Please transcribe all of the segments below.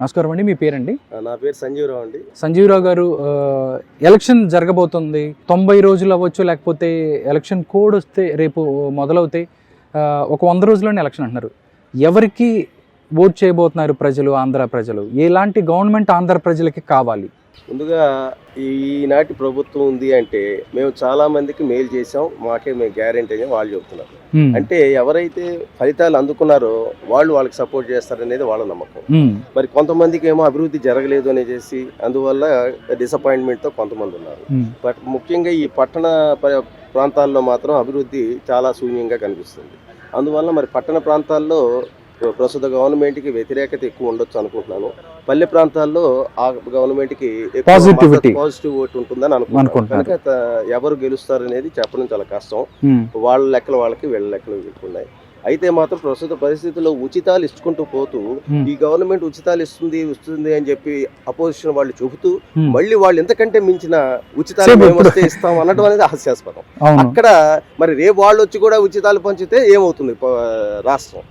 నమస్కారం అండి మీ పేరండి? నా పేరు సంజీవరావు అండి. సంజీవరావు గారు ఎలక్షన్ జరగబోతుంది. తొంభై రోజులు అవ్వచ్చు లేకపోతే ఎలక్షన్ కోడ్ వస్తే రేపు మొదలవుతాయి. ఒక వంద రోజుల్లోనే ఎలక్షన్ అంటున్నారు. ఎవరికి ఓట్ చేయబోతున్నారు ప్రజలు ఆంధ్ర ప్రజలు? ఎలాంటి గవర్నమెంట్ ఆంధ్ర ప్రజలకి కావాలి? ముందుగా ఈనాటి ప్రభుత్వం ఉంది అంటే మేము చాలా మందికి మెయిల్ చేసాం మాకే మేము గ్యారెంటీ అని వాళ్ళు చెప్తున్నారు అంటే ఎవరైతే ఫలితాలు అందుకున్నారో వాళ్ళు వాళ్ళకి సపోర్ట్ చేస్తారనేది వాళ్ళ నమ్మకం. మరి కొంతమందికి ఏమో అభివృద్ధి జరగలేదు అనేసి అందువల్ల డిసప్పాయింట్మెంట్తో కొంతమంది ఉన్నారు. బట్ ముఖ్యంగా ఈ పట్టణ ప్రాంతాల్లో మాత్రం అభివృద్ధి చాలా శూన్యంగా కనిపిస్తుంది. అందువల్ల మరి పట్టణ ప్రాంతాల్లో ప్రస్తుత గవర్నమెంట్కి వ్యతిరేకత ఎక్కువ ఉండొచ్చు అనుకుంటున్నాను. పల్లె ప్రాంతాల్లో ఆ గవర్నమెంట్కి Positivity. పాజిటివ్ ఓటు ఉంటుందని అనుకుంటున్నాను. కనుక ఎవరు గెలుస్తారు అనేది చెప్పడం చాలా కష్టం వాళ్ళ లెక్కలు వాళ్ళకి వీళ్ళ లెక్కలు వీళ్ళకి ఉన్నాయి అయితే మాత్రం ప్రస్తుత పరిస్థితుల్లో ఉచితాలు ఇచ్చుకుంటూ పోతూ ఈ గవర్నమెంట్ ఉచితాలు ఇస్తుంది ఇస్తుంది అని చెప్పి అపోజిషన్ వాళ్ళు చెబుతూ. మళ్ళీ వాళ్ళు ఎంతకంటే మించిన ఉచితాలు సేమ్ మేము ఇప్పుడు. వస్తే ఇస్తాం అనడం అనేది హాస్యాస్పదం అక్కడ మరి రేపు వాళ్ళు వచ్చి కూడా ఉచితాలు పంచితే ఏమవుతుంది రాష్ట్రం.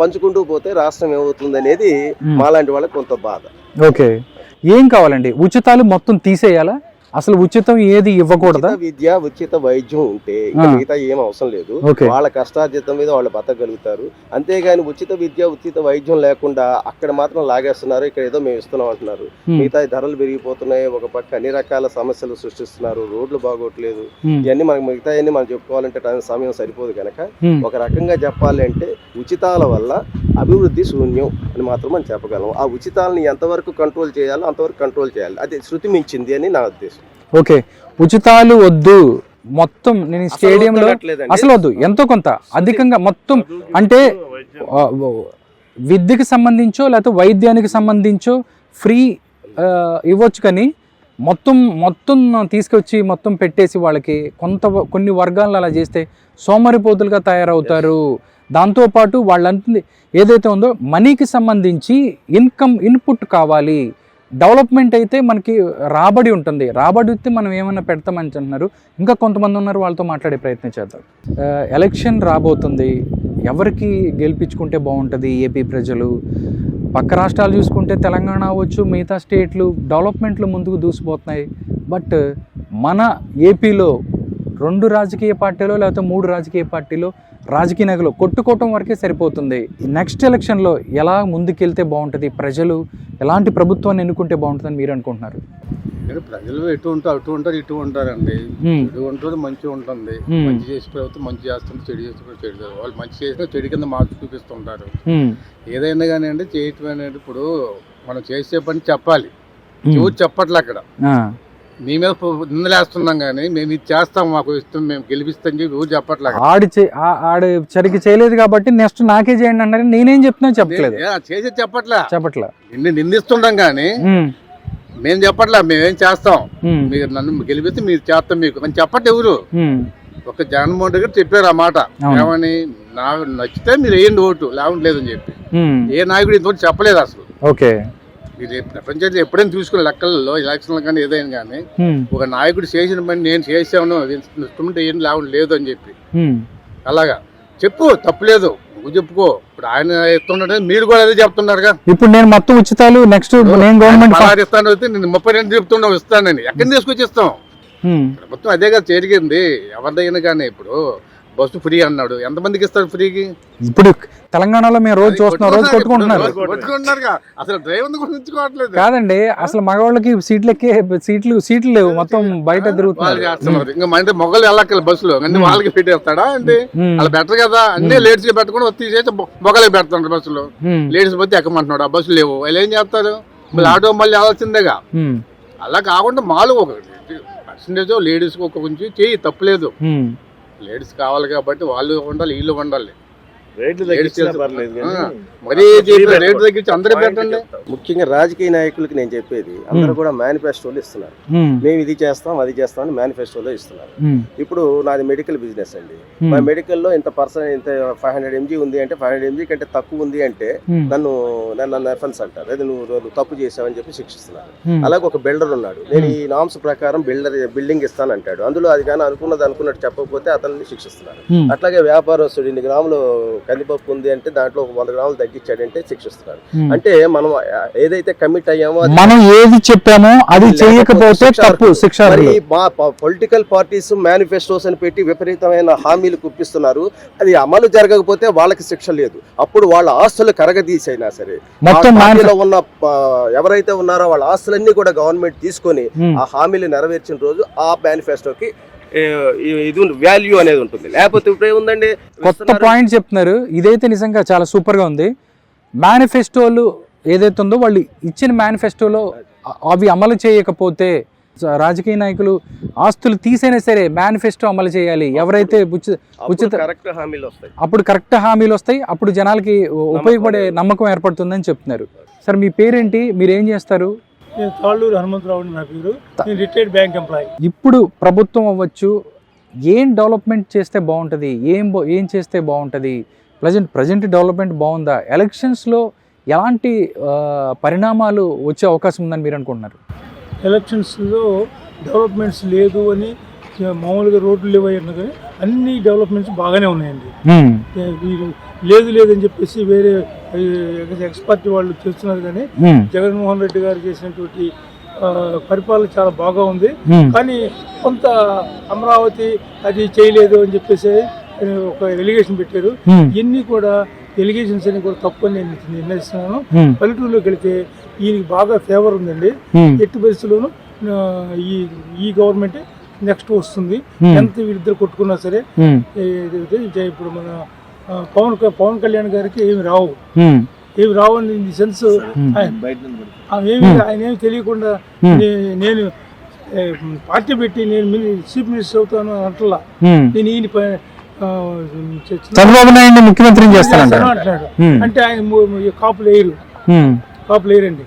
పంచుకుంటూ పోతే రాష్ట్రం ఏమవుతుంది అనేది. మాలాంటి వాళ్ళకి కొంత బాధ. ఓకే. ఏం కావాలండి? ఉచితాలు మొత్తం తీసేయాలా? అసలు ఉచితం ఏది ఇవ్వకూడదా? విద్య ఉచిత వైద్యం ఉంటే. మిగతా ఏం అవసరం లేదు. వాళ్ళ కష్టార్జితం మీద వాళ్ళు బతకగలుగుతారు. అంతేగాని ఉచిత విద్య ఉచిత వైద్యం లేకుండా అక్కడ మాత్రం లాగేస్తున్నారు. ఇక్కడ ఏదో మేము ఇస్తున్నాం అంటున్నారు. మిగతా ధరలు పెరిగిపోతున్నాయి. ఒక పక్క అన్ని రకాల సమస్యలు సృష్టిస్తున్నారు. రోడ్లు బాగోట్లేదు. ఇవన్నీ మనకి మిగతా అన్ని మనం చెప్పుకోవాలంటే టైం సమయం సరిపోదు కనుక ఒక రకంగా చెప్పాలి అంటే ఉచితాల వల్ల అభివృద్ధి శూన్యం అని మాత్రం మనం చెప్పగలం. ఆ ఉచితాలని ఎంతవరకు కంట్రోల్ చేయాలో అంతవరకు కంట్రోల్ చేయాలి. అది శృతి మించింది అని నా ఉద్దేశం. ఓకే. ఉచితాలు వద్దు. మొత్తం నేను స్టేడియంలో. అసలు వద్దు. ఎంతో కొంత. అధికంగా మొత్తం అంటే విద్యకి సంబంధించో లేకపోతే వైద్యానికి సంబంధించో ఫ్రీ ఇవ్వచ్చు కానీ మొత్తం మొత్తం తీసుకొచ్చి మొత్తం పెట్టేసి వాళ్ళకి కొంత కొన్ని వర్గాలను అలా చేస్తే సోమరిపోతులుగా తయారవుతారు. దాంతోపాటు వాళ్ళు అంటుంది ఏదైతే ఉందో మనీకి సంబంధించి ఇన్కమ్ ఇన్పుట్ కావాలి. డెవలప్మెంట్ అయితే మనకి రాబడి ఉంటుంది. రాబడి వస్తే మనం ఏమైనా పెడతామని అంటున్నారు. ఇంకా కొంతమంది ఉన్నారు వాళ్ళతో మాట్లాడే ప్రయత్నం చేద్దాం. ఎలక్షన్ రాబోతుంది. ఎవరికి గెలిపించుకుంటే బాగుంటుంది? ఏపీ ప్రజలు. పక్క రాష్ట్రాలు చూసుకుంటే తెలంగాణ అవ్వచ్చు మిగతా స్టేట్లు డెవలప్మెంట్లు ముందుకు దూసిపోతున్నాయి బట్ మన ఏపీలో రెండు రాజకీయ పార్టీలో లేకపోతే మూడు రాజకీయ పార్టీలో రాజకీయ నాయకులు కొట్టుకోవటం వరకే సరిపోతుంది నెక్స్ట్ ఎలక్షన్లో ఎలా ముందుకెళ్తే బాగుంటుంది ప్రజలు ఎలాంటి ప్రభుత్వాన్ని ఎన్నుకుంటే బాగుంటుందని మీరు అనుకుంటున్నారు ప్రజలు ఎటు ఉంటారు అటు ఉంటారు ఇటు ఉంటారండి. చెడు ఉంటుంది మంచి ఉంటుంది. మంచి చేసి ప్రభుత్వం మంచి చేస్తుంది చెడు చేసి చెడు. వాళ్ళు మంచి చేసినా చెడు కింద మార్పు చూపిస్తుంటారు. ఏదైనా కానీ అండి చేయటం అనేది ఇప్పుడు మనం చేసే పని చెప్పాలి. ఎవరు చెప్పట్లే అక్కడ. మీ మీద నిందలేస్తున్నాం కానీ మేము ఇది చేస్తాం మాకు ఇష్టం మేము గెలిపిస్తాం చెప్పి ఎవరు చెప్పట్లే అక్కడ. ఆడి ఆడు సరిగ్గా చేయలేదు కాబట్టి నెక్స్ట్ నాకే చేయండి అన్నారు నేనేం చెప్తున్నా చెప్పట్లేదు ఏ, చేసి చెప్పట్లే చెప్పట్లే నిన్ను నిందిస్తుండం కానీ. మేము చెప్పట్లే మేమేం చేస్తాం. మీరు నన్ను గెలిపిస్తే మీరు చేస్తాం మీకు అని చెప్పట్లే ఎవరు. ఒక జగన్మోహన్ రెడ్డి గారు చెప్పారు ఆ మాట. ఏమని నాకు నచ్చితే మీరు వేయండి ఓటు లేవండి లేదని చెప్పి. ఏ నాయకుడు ఇంతవరకు చెప్పలేదు అసలు ఓకే మీరు ఏ- ప్రపంచంలో ఎప్పుడైనా చూసుకునే లెక్కల్లో ఎలక్షన్లు కానీ ఏదైనా కానీ. ఒక నాయకుడు చేసిన పని నేను చేసాను ఇన్స్ట్రుమెంట్ ఏం లేవండి లేదు అని చెప్పి. అలాగా. చెప్పు తప్పులేదు నువ్వు చెప్పుకో. ఇప్పుడు ఆయన ఇస్తున్నాడు మీరు కూడా అదే చెప్తున్నారుగా. ఇప్పుడు నేను మొత్తం ఉచితాలు నెక్స్ట్ నేను గవర్నమెంట్ ఇస్తాను అయితే నేను ముప్పై రెండు చెప్తున్నావు ఇస్తానని ఎక్కడి నుంచి తీసుకొచ్చి ఇస్తాం. ప్రభుత్వం అదే కదా జరిగింది ఎవరిదైనా కానీ ఇప్పుడు బస్సు ఫ్రీ అన్నాడు. ఎంతమందికి ఇస్తాడు ఫ్రీకి? ఇప్పుడు తెలంగాణలో మేము రోజు చూస్తున్నాం రోజు కొట్టుకుంటున్నారు. అసలు డ్రైవర్ కాదండి అసలు మగవాళ్ళకి సీట్లు ఎక్కే సీట్లు సీట్లు లేవు. మొత్తం బయట తిరుగుతున్నారు. ఇంకా మన మొగలు వెళ్ళక్కల బస్సులో. అన్ని వాళ్ళకి పెట్టేస్తాడా అంటే హ్మ్. అలా బెటర్ కదా? అన్ని లేడీస్కి పెట్టకుండా తీసేసి మొగలకి పెడుతున్నారు బస్సులో. లేడీస్ పోతే ఎక్కమంటున్నాడు ఆ బస్సులు లేవు. వాళ్ళు ఏం చేస్తారు? మళ్ళీ ఆటో మళ్ళీ వెళ్ళాల్సిందేగా. అలా కాకుండా మాలు ఒక పర్సంటేజ్ లేడీస్ ఒక కొంచెం చేయి తప్పలేదు. లేడీస్ కావాలి కాబట్టి వాళ్ళు ఉండాలి వీళ్ళు ఉండాలి మరీ చెప్పి రేటు తగ్గించి అందరూ పెట్టండి. ముఖ్యంగా రాజకీయ నాయకులకి నేను చెప్పేది అందరూ కూడా మేనిఫెస్టోలు ఇస్తున్నారు. మేము. ఇది చేస్తాం అది చేస్తాం అని మేనిఫెస్టోలో ఇస్తున్నారు. ఇప్పుడు నాది మెడికల్ బిజినెస్ అండి. మా మెడికల్లో ఇంత పర్సన్ ఇంత ఫైవ్ హండ్రెడ్ ఎంజీ ఉంది అంటే ఫైవ్ హండ్రెడ్ ఎంజీ కంటే తక్కువ ఉంది అంటే. నన్ను నన్ను నన్ను ఎఫెన్స్ అంటారు. అదే నువ్వు తప్పు చేసావని చెప్పి శిక్షిస్తున్నారు. అలాగే ఒక బిల్డర్ ఉన్నాడు. నేను ఈ నామ్స్ ప్రకారం బిల్డర్ బిల్డింగ్ ఇస్తాను అంటాడు అందులో అది కానీ అనుకున్నది అనుకున్నట్టు చెప్పకపోతే అతన్ని శిక్షిస్తున్నారు. అట్లాగే వ్యాపారస్తుడు ఇన్ని గ్రాములు కందిపప్పు ఉంది అంటే దాంట్లో ఒక వంద గ్రాములు తగ్గించాడంటే శిక్షిస్తున్నారు ఉమ్. అంటే మనం ఏదైతే కమిట్ అయ్యామో మనం ఏది చెప్పామో అది చేయకపోతే. తప్పు శిక్ష మరి మా పొలిటికల్ పార్టీస్ మేనిఫెస్టోస్ అని పెట్టి విపరీతమైన హామీలు కుప్పిస్తున్నారు అది అమలు జరగకపోతే వాళ్ళకి శిక్ష లేదు అప్పుడు వాళ్ళ ఆస్తులు కరగదీసైనా సరే పార్టీలో ఉన్న ఎవరైతే ఉన్నారో వాళ్ళ ఆస్తులన్నీ కూడా గవర్నమెంట్ తీసుకొని. ఆ హామీలు నెరవేర్చిన రోజు ఆ మేనిఫెస్టోకి ఇది వాల్యూ అనేది ఉంటుంది. లేకపోతే ఇప్పుడు ఏముందండి? కొత్త. పాయింట్ చెప్తున్నారు. ఇదైతే నిజంగా చాలా సూపర్గా ఉంది. మేనిఫెస్టోలు ఏదైతే ఉందో వాళ్ళు ఇచ్చిన మేనిఫెస్టోలో అవి అమలు చేయకపోతే రాజకీయ నాయకులు ఆస్తులు తీసైనా సరే మేనిఫెస్టో అమలు చేయాలి. ఎవరైతే ఉచిత కరెక్ట్ హామీలు వస్తాయి. అప్పుడు కరెక్ట్ హామీలు వస్తాయి. అప్పుడు జనాలకి ఉపయోగపడే నమ్మకం ఏర్పడుతుందని చెప్తున్నారు. సార్ మీ పేరేంటి? మీరు ఏం చేస్తారు? నేను తాళ్ళూరు హనుమంతరావు అని నా పేరు. నేను రిటైర్డ్ బ్యాంక్ ఎంప్లాయీ. ఇప్పుడు ప్రభుత్వం అవ్వచ్చు ఏం డెవలప్మెంట్ చేస్తే బాగుంటుంది ఏం ఏం చేస్తే బాగుంటుంది ప్రజెంట్ ప్రజెంట్ డెవలప్మెంట్ బాగుందా ఎలక్షన్స్లో ఎలాంటి పరిణామాలు వచ్చే అవకాశం ఉందని మీరు అనుకుంటున్నారు? ఎలక్షన్స్లో డెవలప్మెంట్స్ లేదు అని మామూలుగా రోడ్లు లేవు కానీ అన్ని డెవలప్మెంట్స్ బాగానే ఉన్నాయండి. వీరు లేదు లేదని చెప్పేసి వేరే ఎక్స్పర్ట్ వాళ్ళు చేస్తున్నారు కానీ జగన్మోహన్ రెడ్డి గారు చేసినటువంటి పరిపాలన చాలా బాగా ఉంది. కానీ కొంత అమరావతి అది చేయలేదు అని చెప్పేసి ఒక ఎలిగేషన్ పెట్టారు. ఇవన్నీ కూడా ఎలిగేషన్స్ అని కూడా తప్పు అని నేను నిర్ణయిస్తున్నాను. పల్లెటూరులోకి వెళితే ఈయనకి బాగా ఫేవర్ ఉందండి. ఎట్టి పరిస్థితుల్లోనూ ఈ ఈ గవర్నమెంట్ నెక్స్ట్ వస్తుంది. ఎంత వీళ్ళిద్దరు కొట్టుకున్నా సరే ఇప్పుడు మన పవన్ పవన్ కళ్యాణ్ గారికి ఏమి రావు. ఏమి రావు అని ఇన్ ది సెన్స్ ఏమి ఆయన ఏమి తెలియకుండా నేను పార్టీ పెట్టి నేను మిని- చీఫ్ మినిస్టర్ అవుతాను అంటలా. నేను ఈయన చంద్రబాబు నాయుడు అంటున్నాడు Hmm. అంటే ఆయన కాపులు వేయరు. కాపులు వేయరండి.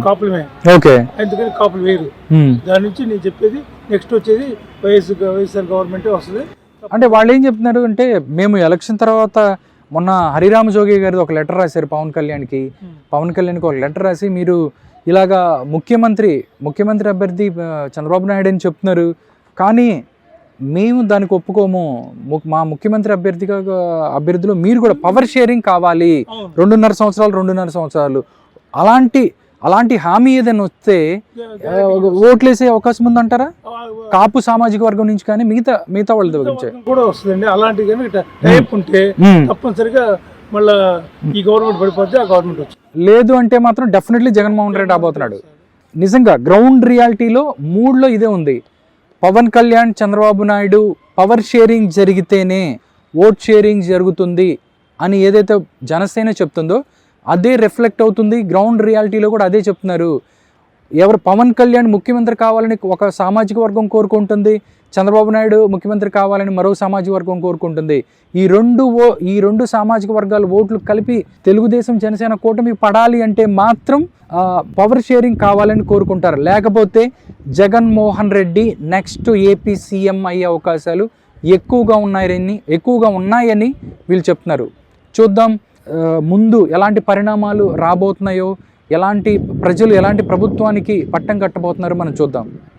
కాపులమే ఓకే. అందుకని కాపులు వేయరు. దాని నుంచి నేను చెప్పేది నెక్స్ట్ వచ్చేది వైఎస్ వైఎస్ఆర్ గవర్నమెంటే వస్తుంది. అంటే వాళ్ళు ఏం చెప్తున్నారు అంటే మేము ఎలక్షన్ తర్వాత మొన్న హరిరామ జోగి గారి ఒక లెటర్ రాశారు పవన్ కళ్యాణ్కి. పవన్ కళ్యాణ్కి ఒక లెటర్ రాసి మీరు ఇలాగా ముఖ్యమంత్రి ముఖ్యమంత్రి అభ్యర్థి చంద్రబాబు నాయుడు అని చెప్తున్నారు. కానీ మేము దానికి ఒప్పుకోము. ము- ముఖ్యమంత్రి అభ్యర్థిగా అభ్యర్థిలో మీరు కూడా పవర్ షేరింగ్ కావాలి. రెండున్నర సంవత్సరాలు రెండున్నర సంవత్సరాలు. అలాంటి అలాంటి హామీ ఏదైనా వస్తే ఓట్లేసే అవకాశం ఉందంటారా? కాపు సామాజిక వర్గం నుంచి కానీ మిగతా మిగతా వాళ్ళ దగ్గర కూడా వస్తుందండి. అలాంటి ఉంటే మ్మ్. తప్పనిసరిగా మళ్ళా ఈ గవర్నమెంట్ పడిపోతే ఆ గవర్నమెంట్ లేదు అంటే మాత్రం డెఫినెట్లీ జగన్మోహన్ రెడ్డి రాబోతున్నాడు. నిజంగా గ్రౌండ్ రియాలిటీలో మూడ్లో ఇదే ఉంది. పవన్ కళ్యాణ్ చంద్రబాబు నాయుడు పవర్ షేరింగ్ జరిగితేనే ఓట్ షేరింగ్ జరుగుతుంది అని ఏదైతే జనసేన చెప్తుందో అదే రిఫ్లెక్ట్ అవుతుంది. గ్రౌండ్ రియాలిటీలో కూడా అదే చెప్తున్నారు. ఎవరు పవన్ కళ్యాణ్ ముఖ్యమంత్రి కావాలని ఒక సామాజిక వర్గం కోరుకుంటుంది. చంద్రబాబు నాయుడు ముఖ్యమంత్రి కావాలని మరో సామాజిక వర్గం కోరుకుంటుంది. ఈ రెండు ఓ ఈ రెండు సామాజిక వర్గాల ఓట్లు కలిపి తెలుగుదేశం జనసేన కూటమి పడాలి అంటే మాత్రం పవర్ షేరింగ్ కావాలని కోరుకుంటారు. లేకపోతే Jaganmohan Reddy next AP CM అయ్యే అవకాశాలు ఎక్కువగా ఉన్నాయని ఎక్కువగా ఉన్నాయని వీళ్ళు చెప్తున్నారు. చూద్దాం. ముందు ఎలాంటి పరిణామాలు రాబోతున్నాయో ఎలాంటి ప్రజలు ఎలాంటి ప్రభుత్వానికి పట్టం కట్టబోతున్నారో మనం చూద్దాం.